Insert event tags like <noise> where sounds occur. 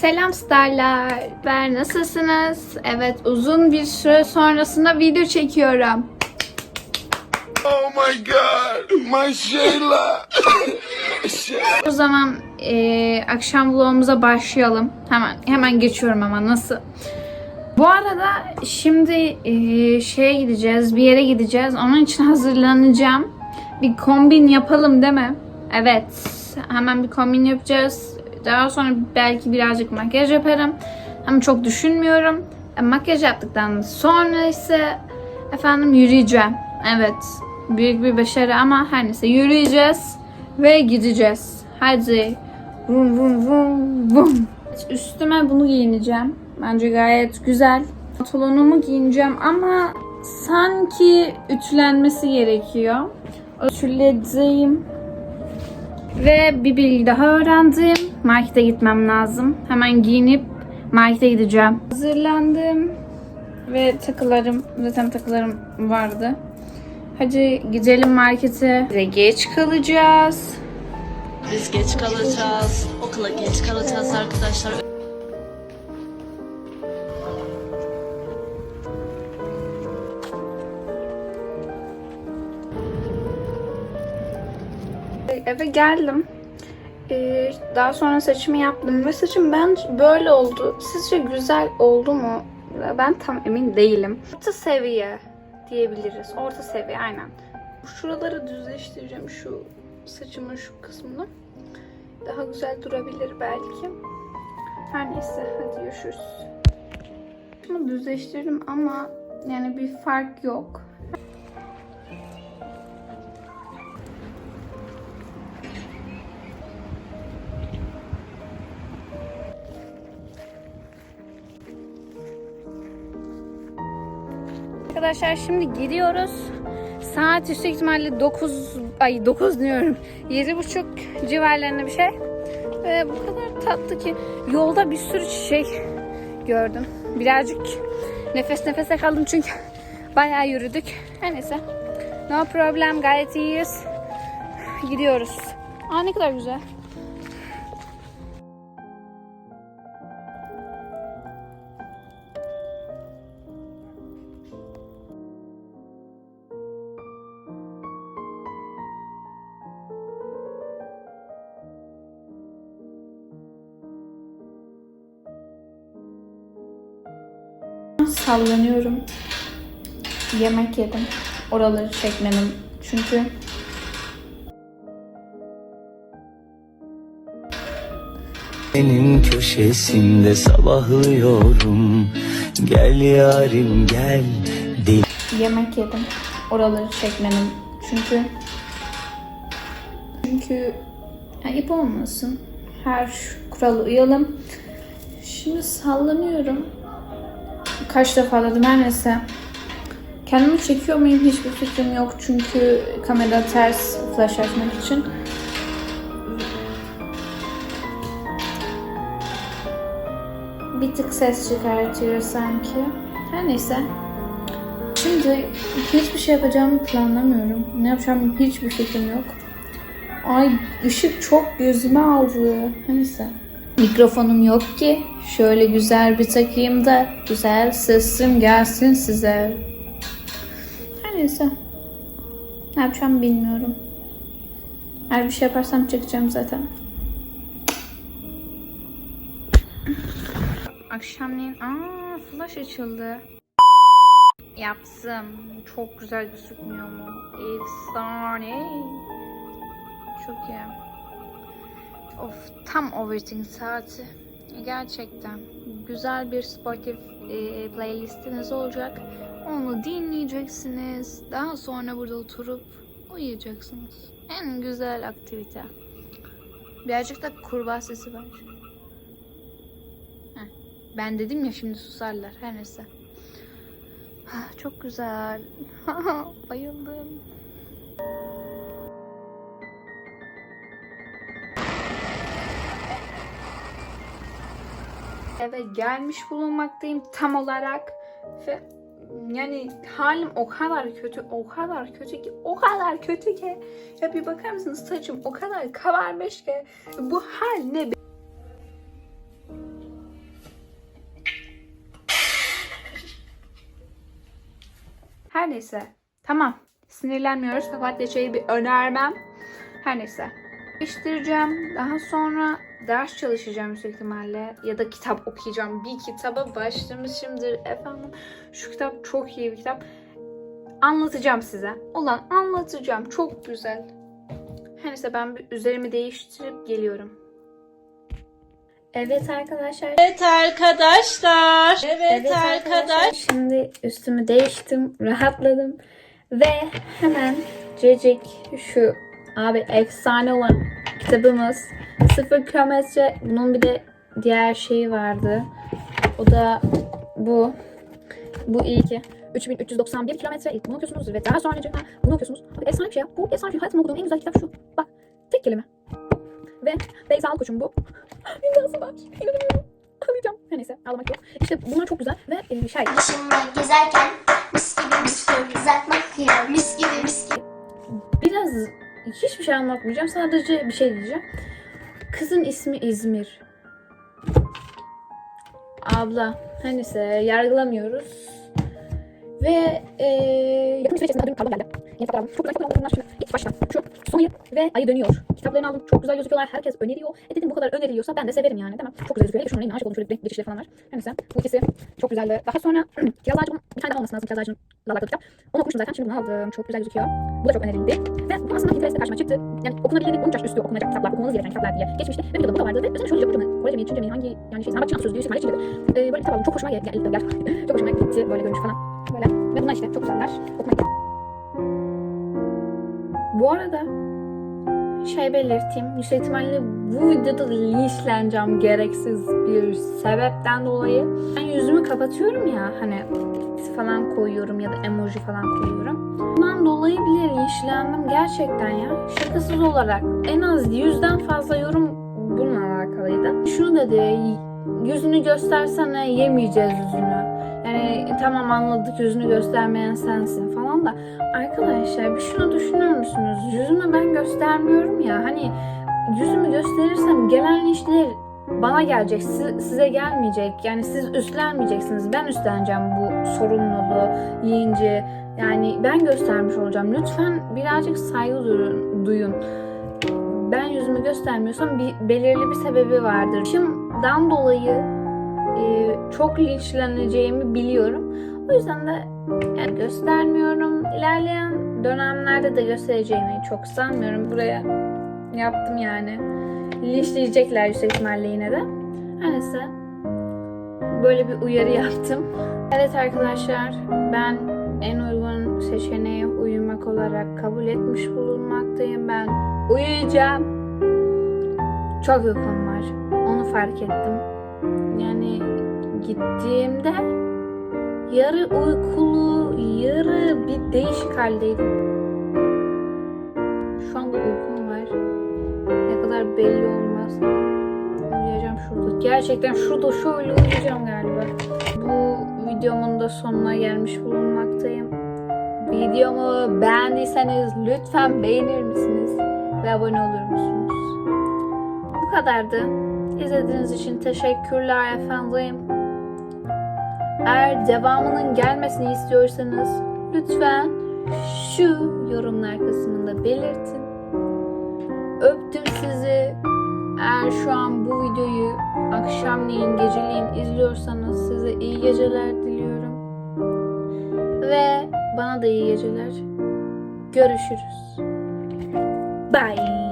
Selam starlar. Ben nasılsınız? Evet uzun bir süre sonrasında video çekiyorum. Oh my god, my Shayla. <laughs> O zaman eee, akşam vlogumuza başlayalım. Hemen hemen geçiyorum ama nasıl? Bu arada şimdi eee, şeye gideceğiz, bir yere gideceğiz. Onun için hazırlanacağım. Bir kombin yapalım değil mi? Evet. Hemen bir kombin yapacağız. Daha sonra belki birazcık makyaj yaparım. Ama çok düşünmüyorum. E, makyaj yaptıktan sonra ise efendim yürüyeceğim. Evet. Büyük bir başarı ama her neyse yürüyeceğiz ve gideceğiz. Hadi. Vum vum vum vum. Üstüme bunu giyineceğim. Bence gayet güzel. Pantolonumu giyineceğim ama sanki ütülenmesi gerekiyor. Ütüleyeceğim. Ve bir bilgi daha öğrendim. Markete gitmem lazım. Hemen giyinip markete gideceğim. Hazırlandım. Ve takılarım, zaten takılarım vardı. Hadi gidelim markete. Ve geç kalacağız. Biz geç kalacağız. Okula geç kalacağız arkadaşlar. Eve geldim. Ee, daha sonra saçımı yaptım ve saçım ben böyle oldu. Sizce güzel oldu mu? Ben tam emin değilim. Orta seviye diyebiliriz. Orta seviye aynen. Şuraları düzleştireceğim şu saçımın şu kısmını. Daha güzel durabilir belki. Her neyse hadi görüşürüz. Şunu düzleştirdim ama yani bir fark yok. Arkadaşlar şimdi gidiyoruz. Saat yüksek ihtimalle 9 ay 9 diyorum. 7.30 civarlarında bir şey. Ve bu kadar tatlı ki yolda bir sürü çiçek gördüm. Birazcık nefes nefese kaldım çünkü bayağı yürüdük. Her neyse. No problem gayet iyiyiz. Gidiyoruz. Aa ne kadar güzel. Sallanıyorum. Yemek yedim. Oraları çekmedim. Çünkü Senin köşesinde sabahlıyorum Gel yarim gel Deli yemek yedim. Oraları çekmedim. Çünkü çünkü ayıp olmasın. Her kurala uyalım. Şimdi sallanıyorum. Kaç defa dedim her neyse. Kendimi çekiyor muyum hiçbir fikrim yok. Çünkü kamera ters flash açmak için. Bir tık ses çıkartıyor sanki. Her neyse. Şimdi hiçbir şey yapacağımı planlamıyorum. Ne yapacağım hiçbir fikrim yok. Ay ışık çok gözüme aldı. Neyse. Mikrofonum yok ki. Şöyle güzel bir takayım da güzel sesim gelsin size. Her neyse. Ne yapacağımı bilmiyorum. Her bir şey yaparsam çekeceğim zaten. Akşamleyin aa flash açıldı. Yapsın. Çok güzel gözükmüyor mu? Efsane. Çok iyi. Of tam overthink saati. Gerçekten. Güzel bir sportif e, playlistiniz olacak. Onu dinleyeceksiniz. Daha sonra burada oturup uyuyacaksınız. En güzel aktivite. Birazcık da kurbağa sesi var. Heh. Ben dedim ya şimdi susarlar. Her neyse. Ah, Çok güzel. <laughs> Bayıldım. eve gelmiş bulunmaktayım tam olarak ve yani halim o kadar kötü, o kadar kötü ki, o kadar kötü ki. Ya bir bakar mısınız saçım o kadar kabarmış ki. Bu hal ne? Her neyse. Tamam. Sinirlenmiyoruz. Papatya çayı bir önermem. Her neyse. Değiştireceğim. Daha sonra ders çalışacağım yüksek ihtimalle. Ya da kitap okuyacağım. Bir kitaba başlamışımdır efendim. Şu kitap çok iyi bir kitap. Anlatacağım size. Ulan anlatacağım. Çok güzel. Her neyse ben bir üzerimi değiştirip geliyorum. Evet arkadaşlar. Evet arkadaşlar. Evet, arkadaş. Şimdi üstümü değiştim, rahatladım ve hemen Cecik şu abi efsane olan kitabımız Sıfır kilometre. Bunun bir de diğer şeyi vardı. O da bu. Bu ilki. 3391 kilometre ilk bunu okuyorsunuz ve daha sonra bunu okuyorsunuz. Abi efsane bir şey ya. Bu efsane bir şey. Hayatımda okuduğum en güzel kitap şu. Bak. Tek kelime. Ve Beyza Alkoç'un bu. <laughs> İmzası var. İnanamıyorum. Ağlayacağım. Her neyse ağlamak yok. İşte bunlar çok güzel ve e, şey Başımla gezerken şey anlatmayacağım. Sadece bir şey diyeceğim. Kızın ismi İzmir. Abla. Her neyse yargılamıyoruz. Ve e, yakın süre içerisinde kitaplar geldi. Aldım. Çok güzel kitaplar aldım. Şimdi ilk başta. Şu son yıl ve ayı dönüyor. Kitaplarını aldım. Çok güzel gözüküyorlar. Herkes öneriyor. E dedim bu kadar öneriliyorsa ben de severim yani mi? Çok güzel gözüküyor. Şunun aşık oldum. Şöyle renk geçişleri falan var. Neyse. Bu ikisi çok güzeldi. Daha sonra <clears throat> Kiraz Ağacı'nın bir tane daha olması lazım. Kiraz Ağacı'nın alakalı kitap. Onu okumuştum zaten. Şimdi bunu aldım. Çok güzel gözüküyor. Bu da çok önerildi. Ve bu aslında Pinterest'te karşıma çıktı. Yani okunabilir 13 yaş üstü okunacak kitaplar, okunmanız gereken kitaplar diye geçmişti. Ve videoda bu da vardı. Ve özellikle şöyle Japonca Korece mi, Çince mi, hangi yani şey, sanatçı sözlüğü, İsmail Çince'de. Ee, böyle kitap aldım. Çok hoşuma geldi. geldi. <laughs> çok hoşuma gitti böyle görünüş falan. Böyle. Ve bunlar işte çok güzeller. Gitti. Bu arada şey belirteyim. Yüksek ihtimalle bu videoda linçleneceğim gereksiz bir sebepten dolayı. Ben yüzümü kapatıyorum ya hani falan koyuyorum ya da emoji falan koyuyorum. Bundan dolayı bile linçlendim gerçekten ya. Şakasız olarak. En az yüzden fazla yorum bununla alakalıydı. Şunu dedi, yüzünü göstersene yemeyeceğiz yüzünü. Yani tamam anladık yüzünü göstermeyen sensin falan da arkadaşlar bir şunu düşünür müsünüz? Yüzümü ben göstermiyorum ya hani yüzümü gösterirsem gelen linçler bana gelecek, si- size gelmeyecek. Yani siz üstlenmeyeceksiniz. Ben üstleneceğim bu sorumluluğu, yiyince. Yani ben göstermiş olacağım. Lütfen birazcık saygı duyun. Ben yüzümü göstermiyorsam bir belirli bir sebebi vardır. Şimdiden dolayı e, çok linçleneceğimi biliyorum. O yüzden de yani göstermiyorum. İlerleyen dönemlerde de göstereceğimi çok sanmıyorum. Buraya yaptım yani. Linçleyecekler yüksek ihtimalle yine de. Her neyse. Böyle bir uyarı yaptım. Evet arkadaşlar ben en uygun seçeneği uyumak olarak kabul etmiş bulunmaktayım. Ben uyuyacağım. Çok uykum var. Onu fark ettim. Yani gittiğimde yarı uykulu, yarı bir değişik haldeydim. Şu anda uykum var. Ne kadar belli olmaz. Uyuyacağım şurada. Gerçekten şurada şöyle uyuyacağım galiba. Bu videomun da sonuna gelmiş bulunmaktayım. Videomu beğendiyseniz lütfen beğenir misiniz? Ve abone olur musunuz? Bu kadardı. İzlediğiniz için teşekkürler efendim. Eğer devamının gelmesini istiyorsanız lütfen şu yorumlar kısmında belirtin. Öptüm sizi. Eğer şu an bu videoyu akşamleyin, geceleyin izliyorsanız size iyi geceler diliyorum. Ve bana da iyi geceler. Görüşürüz. Bye.